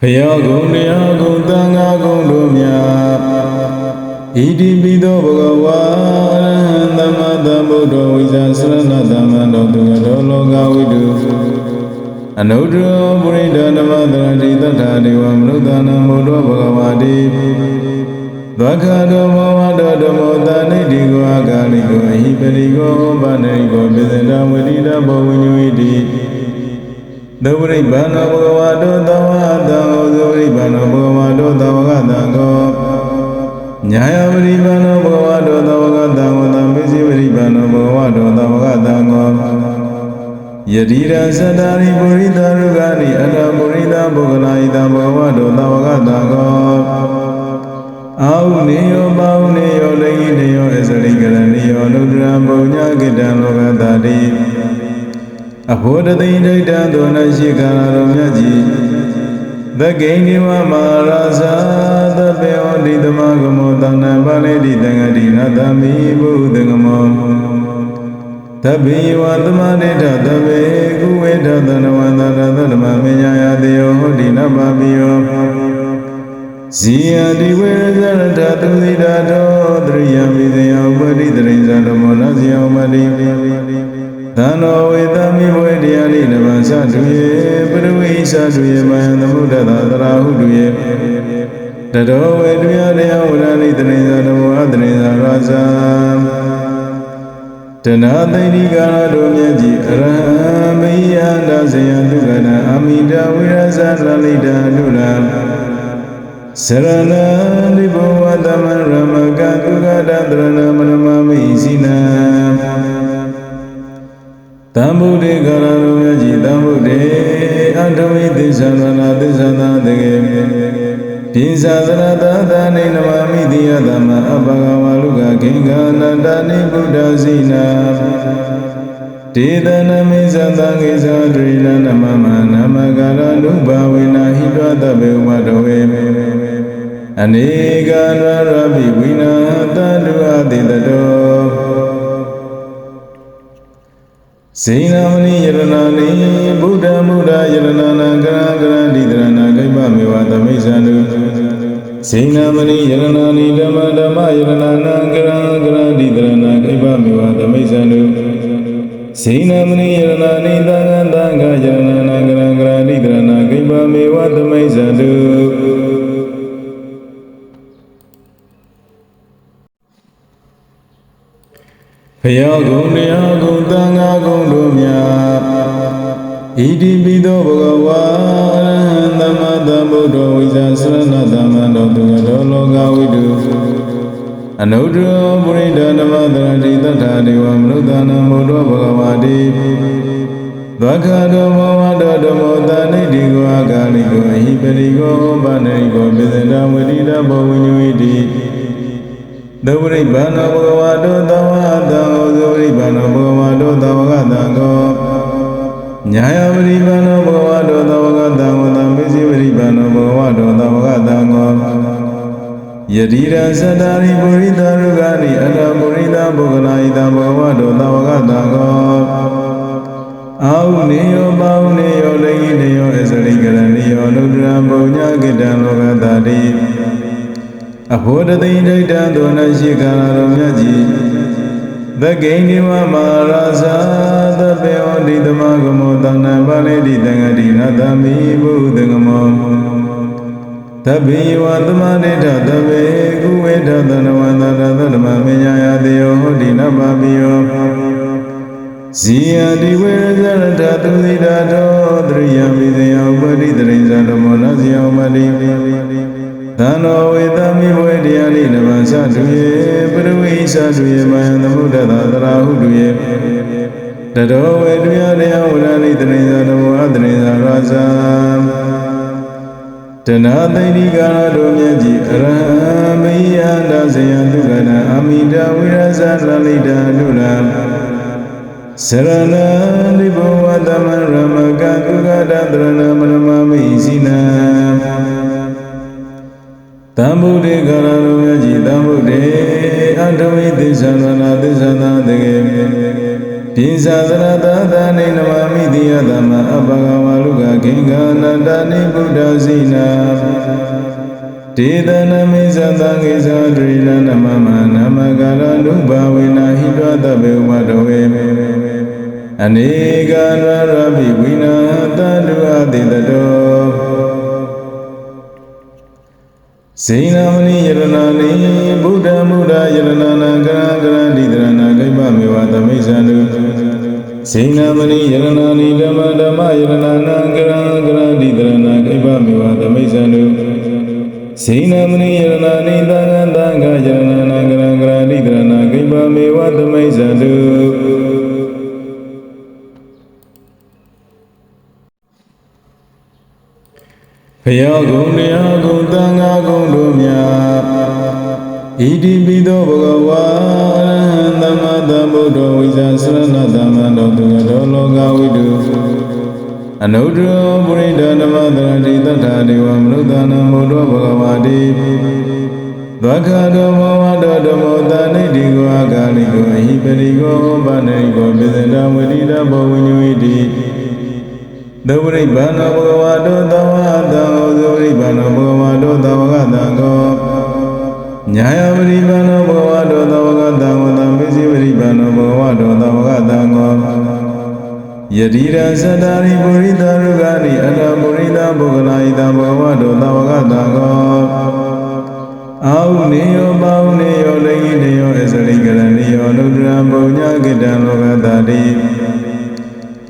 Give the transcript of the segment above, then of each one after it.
ဖယားကုံတရားကုံသံဃာကုံတို့မြတ်ဣတိပိသောဘဂဝါအရဟံသမ္မာသမ္ဗုဒ္ဓဝိဇာစရဏသမ္မာတော်သူတော်လောကဝိတုအနုတ္တရောပုရိဒဓမ္မတရတိတထာဒေဝမနုဿာနံဘုဒ္ဓဘဂဝါတိသက္ခတောမောဟတောဓမ္မောတာနိတိကောအာဂာလိကောအဟိပရိကောပါဏိကောပိစန္ဒဝိရိဒဘောဝိညုဣတိ သဝရိဗ္ဗံဘဂဝါတောသဝတံဩဇဝရိဗ္ဗံဘဂဝါတောသဝကတံကောညာယဝရိဗ္ဗံဘဂဝါတောသဝကတံဝတံပိစိဝရိဗ္ဗံဘဂဝါတောသဝကတံကောယတိရသတ္တာရိပုရိသရုဂာနိအတ္တပုရိသပုဂ္ဂလာဣတဘဂဝါတောသဝကတံကောအာဟုနေယောပါဟုနေယောလေကိနေယောအစရိကရဏီယောနုဒ္ဒရံပုံညကိတံလောကတာတိ အဘောတသိဒိဋ္ဌံသောနရှိကာရတော်မြတ်ကြီးသကိဏိဝမာရာဇာသဗ္ဗေဟောတိသမဂမောတဏ္ဏပါဠိတိတံဃတိနတမိဘုဒ္ဓငမောသဗ္ဗေဝသမဒိဋ္ဌသဗ္ဗေကုဝေဒသနဝန္တရသဓမ္မမညာယတေယောဟောတိနဗ္ဗပိယောဇီယတိဝေရဇရတသူသီတာတောတရိယမိဇယောပတိတရိဇာဓမ္မောနဇယောမတိ သံတော်ဝေသမိဝေတရားလိနဗံသတုယေပရဝိသတုယေမယံသမုဒ္ဒတာသရာဟုတုယေတတော်ဝေတရားတရားဝရဏိတရိဇာဓမ္မောအတရိဇာရာဇာတဏသိတိကာရတို့မြတ်ကြီးအရဟံမိယန္တဇယံဒုက္ခနာအမိတဝိရဇာလလိတာနုလံစရဏလိဘဝတမရမကဒုက္ခတတရဏမရမမိစိနံ တံဗုဒ္ဓေကာရတို့မြတ်ကြီးတံဗုဒ္ဓေအထဝိသစ္ဆန္ဒနာသစ္ဆန္ဒတကေပိဇာသရတသာနေနမမိတိယသမအဘဂဝါလူကခေင်္ဂာနန္တနိဗုဒ္ဓဇိနာဒေသနမိဇသံဃိဇာဒရိလနမမနမကာရနုဘာဝေနဟိတောတဘေဝတဝေအနေကရရပိဝိနာတတုအတိတတော စေနာမဏိယရဏာနိဗုဒ္ဓမုဒ္ဒယရဏာနံကရံကရံဒီတရဏဂိမမေဝသမိစ္ဆန္တုစေနာမဏိယရဏာနိဓမ္မဓမ္မယရဏာနံကရံကရံဒီတရဏဂိမမေဝသမိစ္ဆန္တုစေနာမဏိယရဏာနိသံဃံသံဃာယရဏာနံကရံကရံဒီတရဏဂိမမေဝသမိစ္ဆန္တု ယားကုံတရားကုံသံဃာကုံတို့မြတ်ဣတိပိသောဘဂဝါအရဟံသမ္မာသမ္ဗုဒ္ဓဝိဇာစရဏသမ္မာတော်သူတော်လောကဝိတုအနုတ္တရောပုရိဒဓမ္မတရတိတထာဒေဝမနုဿာနံဘုဒ္ဓဘဂဝါတိသက္ခတောမောဟတောဓမ္မောတာနိတိကောအာဂာလိကောအဟိပရိကောပါဏိကောပိစန္ဒဝိရိဒဘောဝိညုဣတိ သဝရိဗ္ဗံဘဂဝါတောသဝတံဩဇဝရိဗ္ဗံဘဂဝါတောသဝကတံကောညာယဝရိဗ္ဗံဘဂဝါတောသဝကတံဝတံပိစိဝရိဗ္ဗံဘဂဝါတောသဝကတံကောယတိရသတ္တာရိပုရိသရုဂာနိအတ္တပုရိသပုဂ္ဂလာဣတဘဂဝါတောသဝကတံကောအာဟုနေယောပါဟုနေယောလေကိနေယောအစရိကရဏီယောနုဒ္ဒရံပုံညကိတံလောကတာတိ အဘောတသိဒိဋ္ဌံသောနရှိကာရတော်မြတ်ကြီးသကိဏိဝမာရာဇာသဗ္ဗေဟောတိသမဂမောတဏ္ဏပါဠိတိတံဃတိနတမိဘုဒ္ဓငမောသဗ္ဗေဝသမဒိဋ္ဌသဗ္ဗေကုဝေဒသနဝန္တရသဓမ္မမညာယတေယောဟောတိနဗ္ဗပိယောဇီယတိဝေရဇရတသူသီတာတောတရိယမိဇယောပတိတရိဇာဓမ္မောနဇယောမတိ သံတော်ဝေသမိဝေတရားလိနဗံသတုယေပရဝိသတုယေမယံသမုဒ္ဒတာသရာဟုတုယေတတော်ဝေတရားတရားဝရဏိတရိဇာဓမ္မောအတရိဇာရာဇာတဏသိတိကာရတို့မြတ်ကြီးအရဟံမိယန္တဇယံဒုက္ခနာအမိတဝိရဇာလလိတာနုလံစရဏလိဘဝတမရမကဒုက္ခတတရဏမရမ တံဗုဒ္ဓေကာရတို့မြတ်ကြီးတံဗုဒ္ဓေအထဝိသစ္ဆန္ဒနာသစ္ဆန္ဒတကေပိဇာသရတသာနေနမမိတိယသမအဘဂဝါလူကခေင်္ဂာနန္တနိဗုဒ္ဓဇိနာဒေသနမိဇံသံဃေဇာဒရိလနမမနမကာရနုဘာဝေနာဟိတောတဘေဝတဝေအနေကရရပိဝိနာတတုအတိတတော စေနာမဏိယရဏာနိဗုဒ္ဓမုဒ္ဒယရဏနာကရကရတိတရဏဂိပမေဝသမိစ္ဆန္တုစေနာမဏိယရဏာနိဓမ္မဓမ္မယရဏနာကရကရတိတရဏဂိပမေဝသမိစ္ဆန္တုစေနာမဏိယရဏာနိသံဃံသံဃာယရဏနာကရကရတိတရဏဂိပမေဝသမိစ္ဆန္တု ဘုရားကုံတရားကုံသံဃာကုံတို့မြတ်ဣတိပိသောဘဂဝါအရဟံသမ္မာသမ္ဗုဒ္ဓဝိဇာစရဏသမ္မာတော်သူတော်လောကဝိတုအနုတ္တရပုရိဒနမတရတိတထာဒေဝမနုဿာနမောတောဘဂဝါတိသက္ခတောမောဝတောဓမ္မောတဏိတိကောအာဂာလိကောအဟိပရိကောဘာနေကောပိစတဝိတိတဘောဝိည ဝိတိသဝရိဗန္နဘဂဝါတောသဝတံဩဇဝရိဗန္နဘဂဝါတောသဝကတံကောညာယပရိဗန္နဘဂဝါတောသဝကတံဝတံပိစိပရိဗန္နဘဂဝါတောသဝကတံကောယတိရသတ္တာရိပုရိသရုဂာနိအတပုရိသပုဂ္ဂလာဣတဘဂဝါတောသဝကတံကောအာဟုနေယောပါဟုနေယောလိငိနေယောအစရိကရဏီယောနုဒရံပုံညာကိတံလောကတာတိ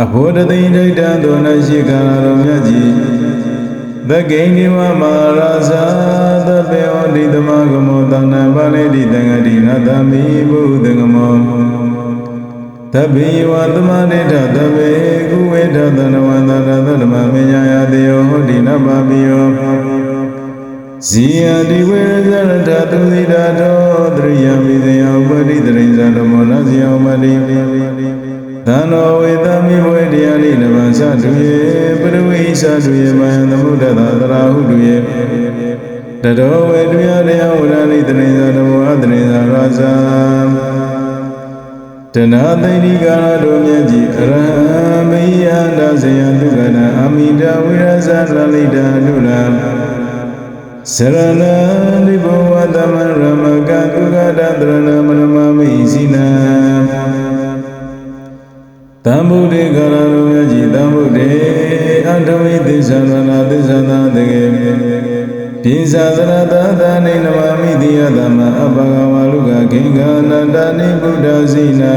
အဘောတသိဒိဋ္ဌံသောနရှိကာရတော်မြတ်ကြီးသကိဉ္ဒီဝမဟာရဇာသဗ္ဗေဟောတိသမဂမောတဏ္ဏပါဠိတိတံဂတိနတမိဘုဒ္ဓဂမောသဗ္ဗေဝသမဏိထသဗ္ဗေကုဝေထသနဝန္တရသဓမ္မမညာယတေယောဟောတိနဗ္ဗပိယောဇီယတိဝေရဇရထသူသီတာတောတရိယမိဇယဥပတိတရိဇဓမ္မောနဇယဥပတိ သံတော်ဝေသမိဝေတရားလိနဗံသတုယေပရဝိသတုယေမယံသမုဒ္ဒတာသရာဟုတုယေတတောဝေတုယတရားဝရဏိတရိဇဓမ္မောအတရိဇရာဇာတနာသိတိကာရတို့မြတ်ကြီးအရဟံမိယန္တဇယတုကနာအမိတဝိရဇာလလိတာနုလံစရဏနိဘောဝတမရမကကုကတတရဏမရမမိစီနံ တံဗုဒ္ဓေကာရတော်မြတ်ကြီးတံဗုဒ္ဓေအထဝိသစ္ဆာနာသစ္ဆာသာတေပိဇာသရတသာနေနမမိတိယသမအဘဂဝါလူကခေင်္ဂာနန္တနိဗုဒ္ဓဇိနာ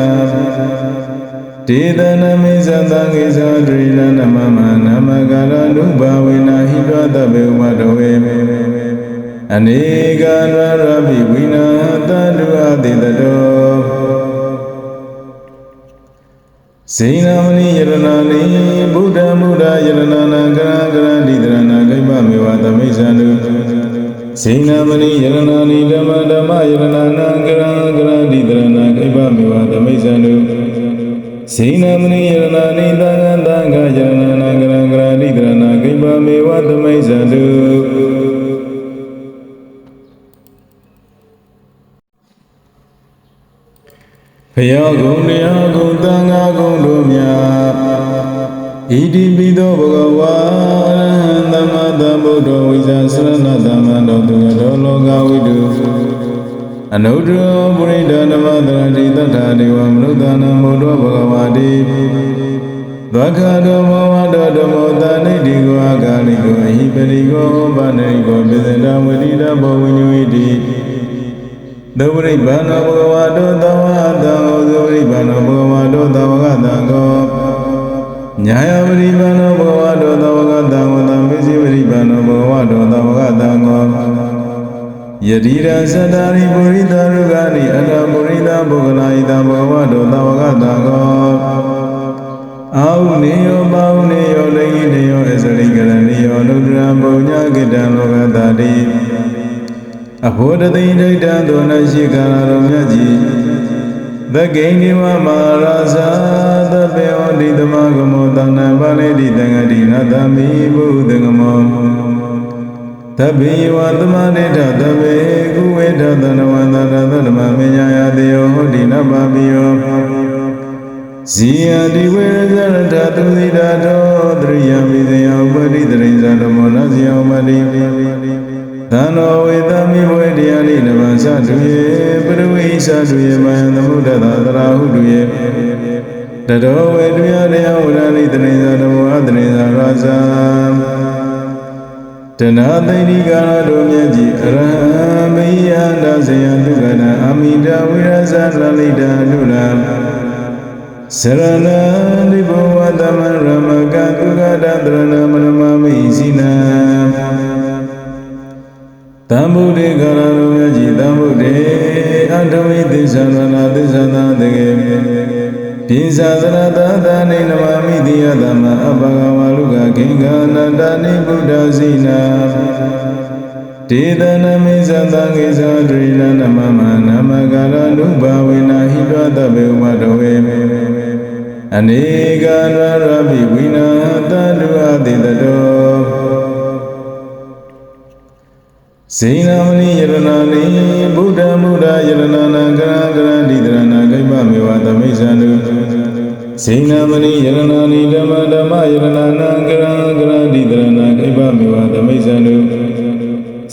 ဒေသနမိဇံသံဃေဇာဒရိလနမမနမကာရနုဘာဝေနာဟိတောတဘေဝတဝေအနေကရရပိဝိနာ စေနာမဏိယရဏာနိဗုဒ္ဓမုဒ္ဒယရဏနာကရကရတိတရဏဂိပမေဝသမိစ္ဆန္တုစေနာမဏိယရဏာနိဓမ္မဓမ္မယရဏနာကရကရတိတရဏဂိပမေဝသမိစ္ဆန္တုစေနာမဏိယရဏာနိသံဃံသံဃာယရဏနာကရ ဘုရားကုံတရားကုံသံဃာကုံတို့မြတ်ဣတိပိသောဘဂဝါအရဟံသမ္မာသမ္ဗုဒ္ဓဝိဇာစရဏသမ္မာတော်သူတော်လောကဝိတုအနုတ္တရပုရိဒနမတရတိတထာဒေဝမနုဿာနမောတောဘဂဝါတိသက္ခတောမောဝတောဓမ္မောတဏိတိကောအာဂာလိကောအဟိပရိကောဘာနေကောပိစတဝိတိတဘောဝိညဝိတိ သဝရိဗန္နဘဂဝါတောသဝတံဩဇဝရိဗန္နဘဂဝါတောသဝကတံကောညာယဝရိဗန္နဘဂဝါတောသဝကတံဝတံပိစိဝရိဗန္နဘဂဝါတောသဝကတံကောယတိရသတ္တာရိပုရိသရုဂာနိအတပုရိသပုဂ္ဂလာဣတဘဂဝါတောသဝကတံကောအာဟုနေယောပါဟုနေယောလိငိနေယောအစရိကရဏီယောနုဒရံပုံညာကိတံလောကတာတိ အဘောတသိဒိဋ္ဌံသောနရှိကာရတော်မြတ်ကြီးသကိဉ္ဒီဝမဟာရဇာသဗ္ဗေဟောတိသမဂမောတဏ္ဏပါဠိတိတံဂတိနတမိဘုဒ္ဓဂမောသဗ္ဗေဝသမဏိထသဗ္ဗေကုဝေထသနဝန္တရသဓမ္မမညာယတေယောဟောတိနဗ္ဗပိယောဇဇီယတိဝေရဇရထသူသီတာတောတရိယမိဇယဥပတိတရိဇာဓမ္မောနဇယဥပတိ သံတော်ဝေသမိဘွေတရားလိနမသတုယေပရဝိသတုယေမယံသမုဒ္ဒတာသရာဟုတုယေတတောဝေတုယတရားဝရလိတရိဇာဓမ္မောအတရိဇာရာဇာတနာသိတိကာရတို့မြတ်ကြီးအရဟံမိယန္တဇယတုကနာအမိတဝိရဇာလလိတာနုလံစရဏတိဘဝတမရမကကုကတတရဏမရမမိစိနံ တံဗုဒ္ဓေကာရတို့မြတ်ကြီးတံဗုဒ္ဓေအထဝိသစ္ဆာနာသစ္ဆာသာတကေပိဇာသရတသာနေနမမိတိယသမအဘဂဝါလူကခေင်္ဂအနန္တနိဗုဒ္ဓစိနာဒေသနမိဇတံဂေဇာဒရိလနမမနမကာရနုဘာဝေနဟိတတဘေဝတဝေအနေကရရပိဝိနာတတုအတိတတော စေနာမဏိယရဏနိဗုဒ္ဓမုဒ္ဒယရဏနာကရံကရံဒီတရဏကိမ္မမေဝသမိစ္ဆန္တုစေနာမဏိယရဏနိဓမ္မဓမ္မယရဏနာကရံကရံဒီတရဏကိမ္မမေဝသမိစ္ဆန္တု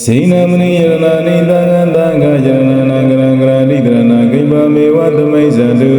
စေနာမဏိယရဏနိသံဃံသံဃယရဏနာကရံကရံဒီတရဏကိမ္မမေဝသမိစ္ဆန္တု